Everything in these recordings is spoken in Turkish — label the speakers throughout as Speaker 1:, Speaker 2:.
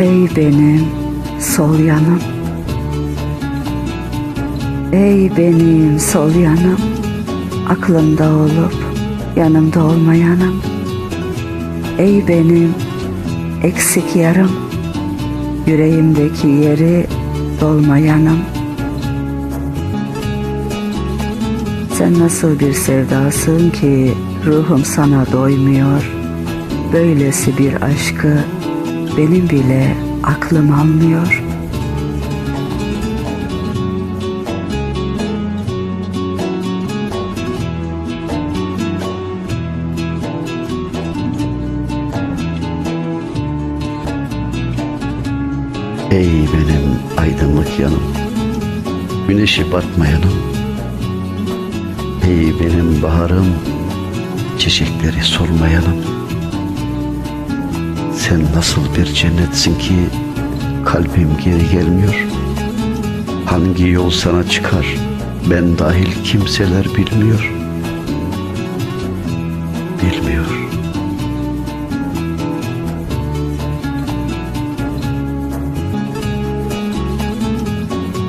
Speaker 1: Ey benim sol yanım. Ey benim sol yanım. Aklımda olup yanımda olmayanım. Ey benim eksik yarım. Yüreğimdeki yeri dolmayanım. Sen nasıl bir sevdasın ki ruhum sana doymuyor? Böylesi bir aşkı benim bile aklım almıyor.
Speaker 2: Ey benim aydınlık yanım, güneşi batmayanım. Ey benim baharım, çiçekleri solmayanım. Sen nasıl bir cennetsin ki kalbim geri gelmiyor. Hangi yol sana çıkar, ben dahil kimseler bilmiyor. Bilmiyor.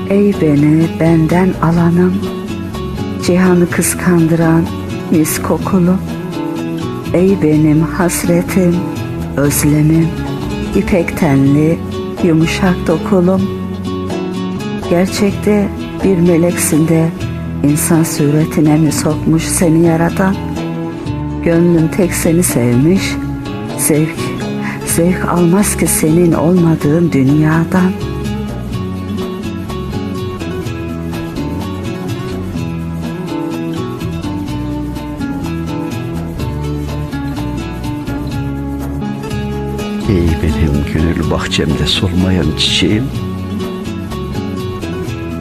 Speaker 1: Ey beni benden alanım, cihanı kıskandıran mis kokulu. Ey benim hasretim, özlemim, ipek tenli, yumuşak dokulum. Gerçekte bir meleksin de insan suretine mi sokmuş seni yaratan? Gönlüm tek seni sevmiş, zevk, zevk almaz ki senin olmadığın dünyadan.
Speaker 2: Ey benim gönül bahçemde solmayan çiçeğim.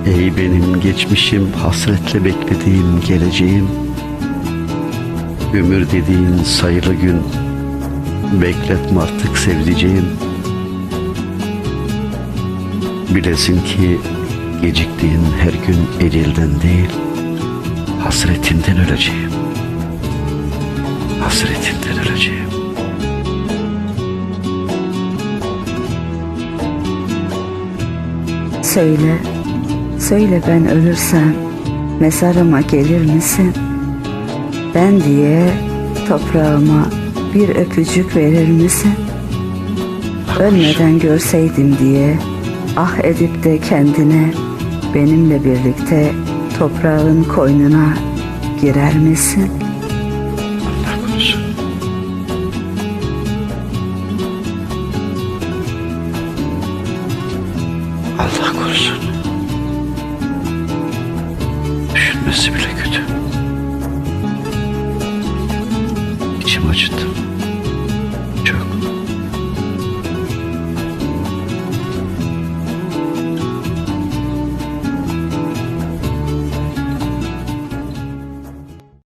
Speaker 2: Ey benim geçmişim hasretle beklediğim geleceğim. Ömür dediğin sayılı gün Bekletme artık sevdiceğim. Bilesin ki geciktiğin her gün ecelden değil Hasretinden öleceğim. Hasretinden öleceğim
Speaker 1: Söyle, söyle ben ölürsem mezarıma gelir misin? Ben diye toprağıma bir öpücük verir misin? Ölmeden görseydim diye ah edip de kendine benimle birlikte toprağın koynuna girer misin?
Speaker 2: Allah korusun. Allah korusun. Düşünmesi bile kötü. İçim. Çok.